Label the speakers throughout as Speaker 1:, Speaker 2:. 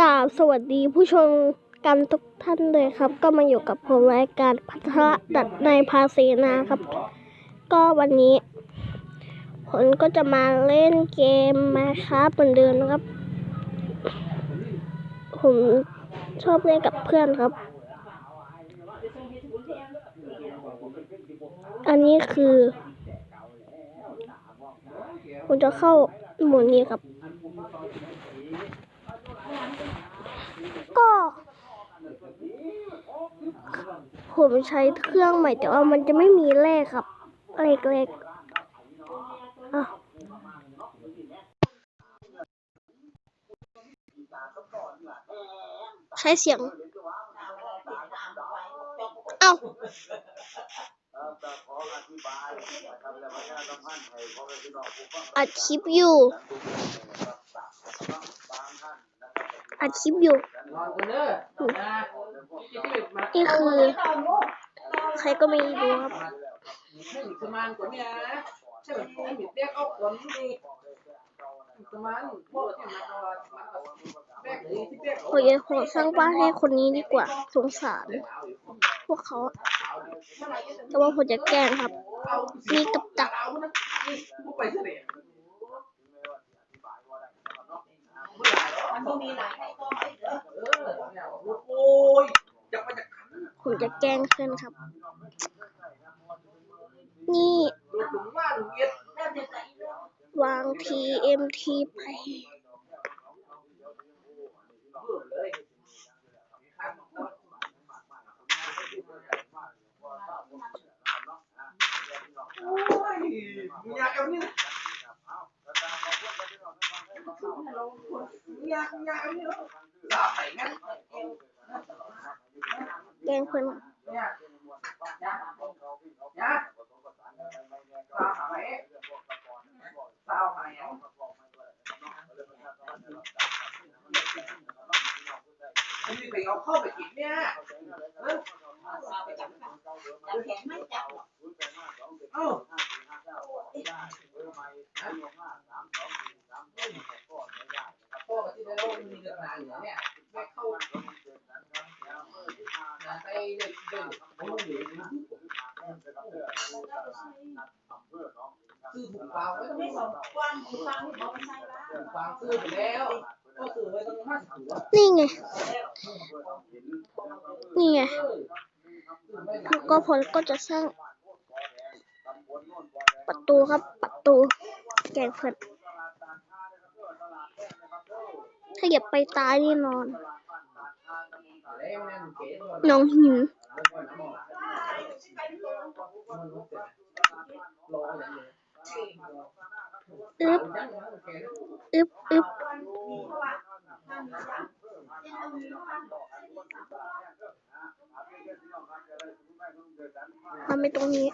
Speaker 1: กราบสวัสดีผู้ชมกันทุกท่านเลยครับ ก็มาอยู่กับผมรายการพัทระดัดในภาษีนะครับ ก็วันนี้ผมก็จะมาเล่นเกมมาครับเหมือนเดิมนะครับ ผมชอบเล่นกับเพื่อนครับ อันนี้คือผมจะเข้าโหมดนี้ครับ ก็ ผมใช้เครื่องใหม่ แต่ว่ามันจะไม่มีเลขครับเลขเลขอะใช้เสียง เอ้าอัดคลิปอยู่ อัดคลิปอยู่
Speaker 2: นี่
Speaker 1: คือ ใครก็ไม่รู้ครับ
Speaker 2: ให้สมานกว่านี้นะใช่ไหมให้บิดเรียกเอาคนดีสมานพวกที่มาก่อนแบกดีที่เรียก
Speaker 1: โอ้ยผมสร้างบ้านให้คนนี้ดีกว่า สงสาร พวกเขา แต่ว่าผมจะแกล้งครับ มีกับดัก
Speaker 2: จะ
Speaker 1: แกล้งเพื่อนครับ นี่
Speaker 2: วาดูเย็ด
Speaker 3: เริ่มจะใส่เรื่อง
Speaker 1: วาง TMT ไป
Speaker 2: เลยโอ้ยมึงอยากเอานี่นะอยาก
Speaker 1: ล้งเพื่อน
Speaker 2: เนี่ยอยากอยากสาวหายสาวหายอันนี้ไปเอาเข้าไปกินเนี่ยเออ
Speaker 3: เอาไปจับจับแขนไม่จับหรอก
Speaker 2: เอ้าพ่อกับที่ได้เรามีเรื่องนาเหนือเนี่ยไม่เข้า คือซื้อถุงเปล่าไว้ต้อง
Speaker 3: ไม่สอ
Speaker 2: ง
Speaker 3: กว้างคุณฟังที่เขาไม่ใช่บ้าง
Speaker 2: ถุงเปล่าซื้อไปแล้วก็ซื้อไว้ต้องห้าสิบ
Speaker 1: นี่ไง นี่ไงแล้วก็ผมก็จะสร้าง ประตูครับประตูแกล้งเพื่อนถ้าอย่าไปตายแน่นอน น้องหิวอึ๊บอึ๊บอึ๊บทำไปตรงนี้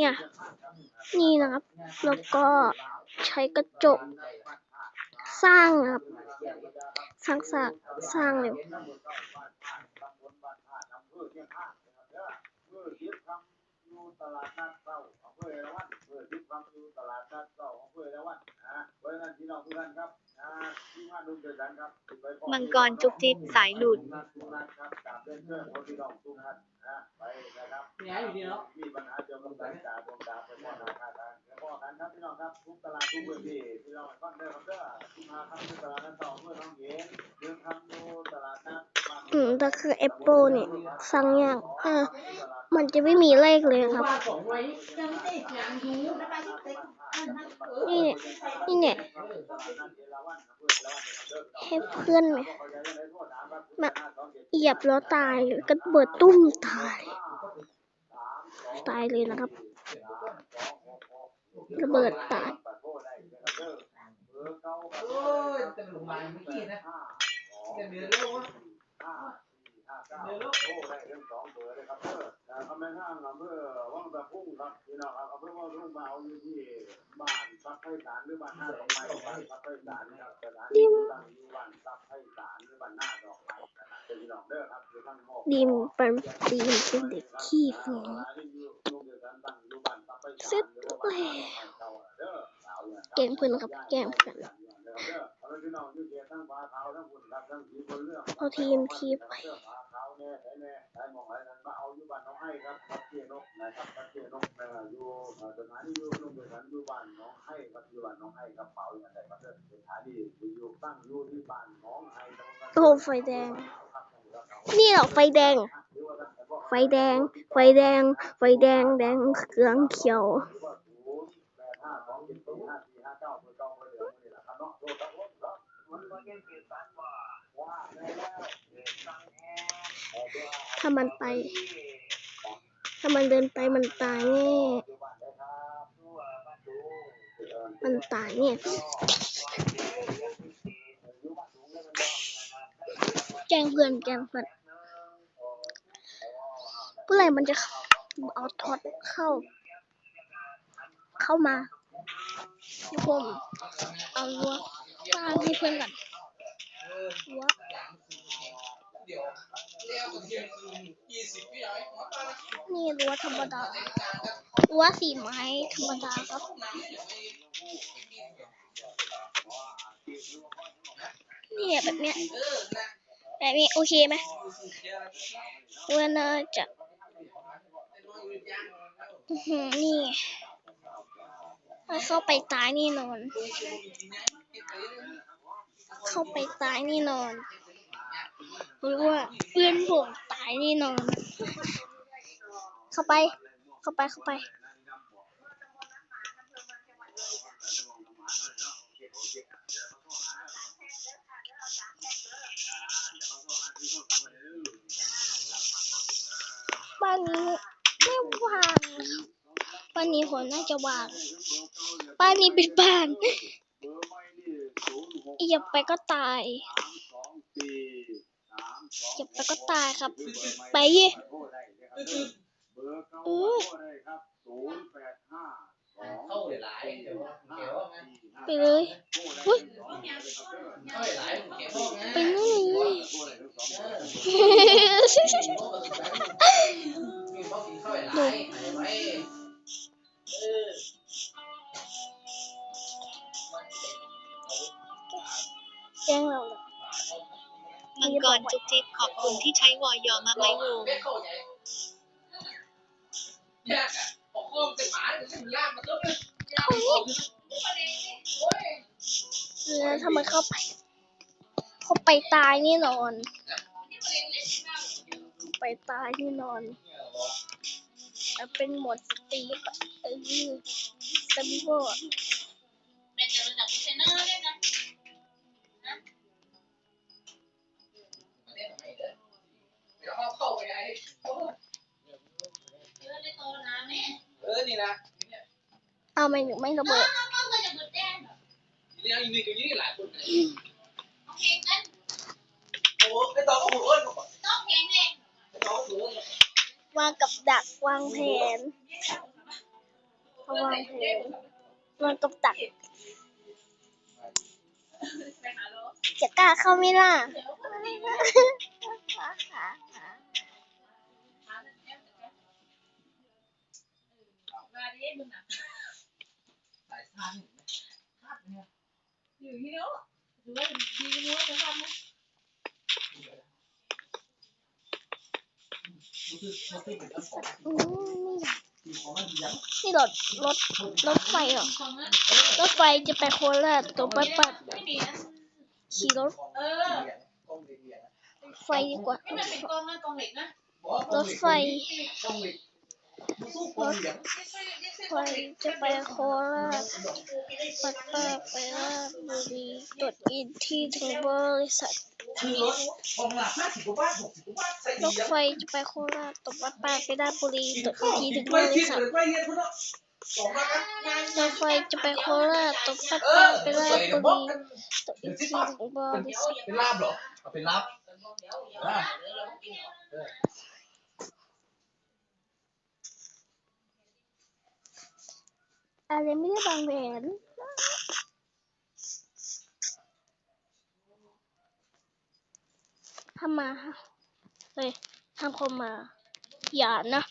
Speaker 1: ไง นี่นะครับ แล้วก็ใช้กระจก สร้างครับสร้างสร้างสร้างเร็ว
Speaker 4: มังกรจุกจิกสายหลุด
Speaker 5: ทุกตลาดทุกพื้นที่พี่น้องฟังได้ครับเด้อมาครับที่ตลาดนั้นต่อเมื่อน้องเย็นเรื่องทำดูตลาดนัดบ้น
Speaker 1: อืมแต่คือแอปเปิลเนี่ยสร้างยากเออมันจะไม่มีเลขเลยครับ นี่เนี่ยนี่เนี่ยให้เพื่อนไหมมาเหยียบแล้วตายก็เบิดตุ้มตาย ตายเลยนะครับ ระเบิดตาย
Speaker 2: โอ้ยจะหลงมาเมื่อกี้นะจะเดือดแล้ววะเดือดแล้ว
Speaker 5: โอ้ได้เรื่องสองเบอร์เลยครับเด้อคำแนะนำอำเภอวังตะพุ่งครับพี่น้องครับอำเภอวังตะพุ่งมาเอาอยู่ที่บ้านซักไผ่สารหรือบ้านหน้าดอกไม้บ้านซักไผ่สารครับสถานที่ตั้งอยู่บ้านซักไผ่สารหรือบ้านหน้าดอกไม้พี่น้องเด้อครับดี
Speaker 1: มเป็นดีมเป็นเด็กขี้ฟ้อง ซ็ตเลยแกล้งเพื่อนครับ แกล้งเพื่อนเอาทีมคีไปโอ้ไฟแดง นี่หรอไฟแดง ไฟแดง ไฟแดง ไฟแดง แดงเหลืองเขียวถ้ามันไป ถ้ามันเดินไปมันตายแน่ มันตายเนี่ย กล้งเพื่อนแกล้งเพื่อนเมื่อไหร่มันจะเอาท็อตเข้า เข้ามาเดี๋ยวผมเอารั้วสร้างให้เพื่อนก่อนรั้ว
Speaker 2: นี่
Speaker 1: รั้วธรรมดารั้วสีไม้ธรรมดาครับนี่แบบเนี้ย แบบนี้โอเคไหมว่าน่าจะนี่เข้าไปตายนี่นอน เข้าไปตายนี่นอนหรือว่าเพื่อนผมตายนี่นอน เข้าไป เข้าไป เข้าไป บ้านนี้ไม่ว่างบ้านนี้ผมน่าจะว่างบ้านนี้ป็นบ้านอย่าไปก็ตายอย่าไปก็ตายครับ ไปยี่เออ
Speaker 2: เลยไป
Speaker 1: เลยอุ้ย
Speaker 2: เข้าหลายเก็บห้องไง
Speaker 1: ไปนู่นเลย ร
Speaker 4: จุกจิกขอบคุณที่ใช้วอยอมาไม้วง
Speaker 2: เบ็ดเข้าใหญ่ยากอะออกข้อมจะหมามาต้นเลยยาวโอ้ย
Speaker 1: แล้วทำไมเข้าไป เข้าไปตายนี่นอน เข้าไปตายนี่นอนแล้วเป็นหมดสตีฟอะเออสตีฟอะ
Speaker 2: เอา
Speaker 1: ไม่ไม่ระเบิด
Speaker 2: นี่นะอีกหนึ่งอย่นี้หลายคนโอ้ไอ้ตองก็หัวอ้นไอตองก็หัวอ้น
Speaker 1: วางกับดักวางแผนเขาวางแผนวางกับดักจะกล้าเข้าไหมล่ะ
Speaker 2: สา ยทานเนี่ย
Speaker 3: อยู่ที่โน้นหรือว่าดีที่โน้นจะทำไหม
Speaker 2: รู้สึกรู้สึกเหมือนกันของ
Speaker 1: อืม
Speaker 2: ของมันยัง
Speaker 1: นี่รถรถรถไฟเหรอ
Speaker 3: ของนั้น
Speaker 1: รถไฟจะไปโคราชตัวปัดปัด
Speaker 3: ไม่มีนะ
Speaker 1: ขี่รถ
Speaker 3: เออ
Speaker 2: กล้องเรียน
Speaker 1: ไฟดีกว่า
Speaker 3: ที่มันเป็นกองนั่นกองเหล็กนะ
Speaker 1: รถไฟ ไฟจะไปโคราชปัดปัดไปราชบุรีตรวจอินที่ถึงบริษัท
Speaker 2: รถ
Speaker 1: ไฟจะไปโคราชตกปัดปัดไปราชบุรีตรวจอินที่ถึงบริษัท
Speaker 2: ร
Speaker 1: ถไฟจะไปโคราชตกปัดปั
Speaker 2: อ
Speaker 1: ดไปราช
Speaker 2: เดี๋ยว
Speaker 1: บุรีตรวจอินที่ถึงบริษัท
Speaker 2: เป็นลาบเหรอเป็นลาบ อะ
Speaker 1: ไรไม่ได้บางแผนทำมาเฮ้ย
Speaker 3: ทำคมมา อย่านะ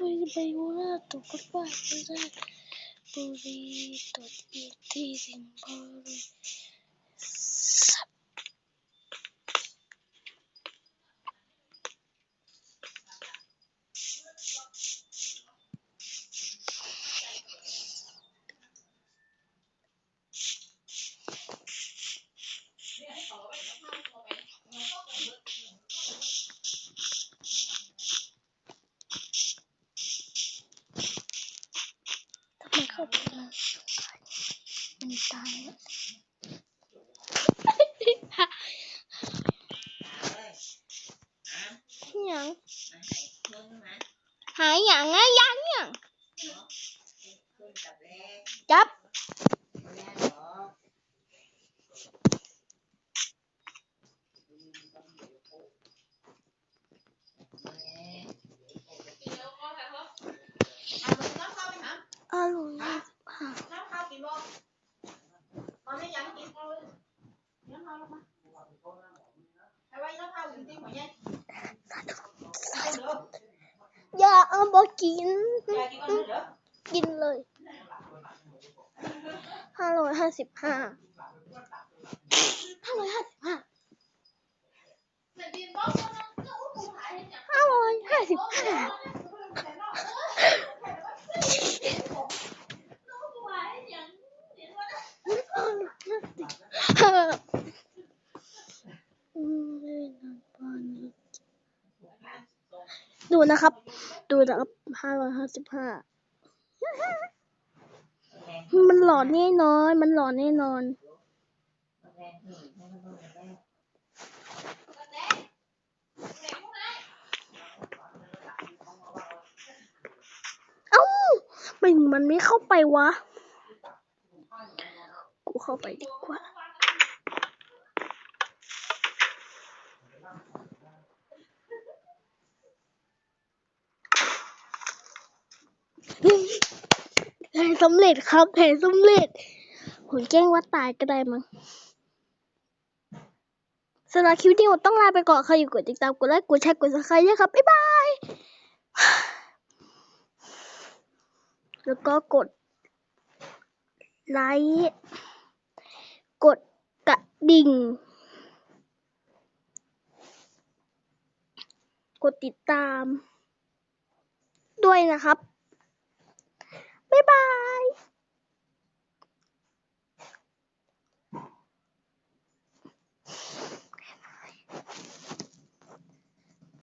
Speaker 1: Pues vallenato, por favor, purito, tiritirimbori. nhận hãy nhận á dám nhận. Chấp. Dạ, ông bỏ kín. กินเลยห้าร้อยห้าสิบห้าห้าร้อยห้าสิบห้าห้าร้อยห้าสิบห้าดู นะครับ ดูนะครับห้าร้อยห้าสิบห้ามันหลอนแน่นอน มันหลอนแน่นอนเอ้ามันมันไม่เข้าไปวะ กูเข้าไปดีกว่า แผนสำเร็จครับแผนสำเร็จผมแกล้งว่าตายก็ได้มั้งสำหรับคลิปนี้ผมต้องลาไปก่อนใครอยู่กดติดตามกดไลค์กดแชร์กดซับสไครต์ด้วยครับ บ๊ายบาย แล้วก็กดไลค์กดกระดิ่ง กดติดตาม ด้วยนะครับ บ๊ายบาย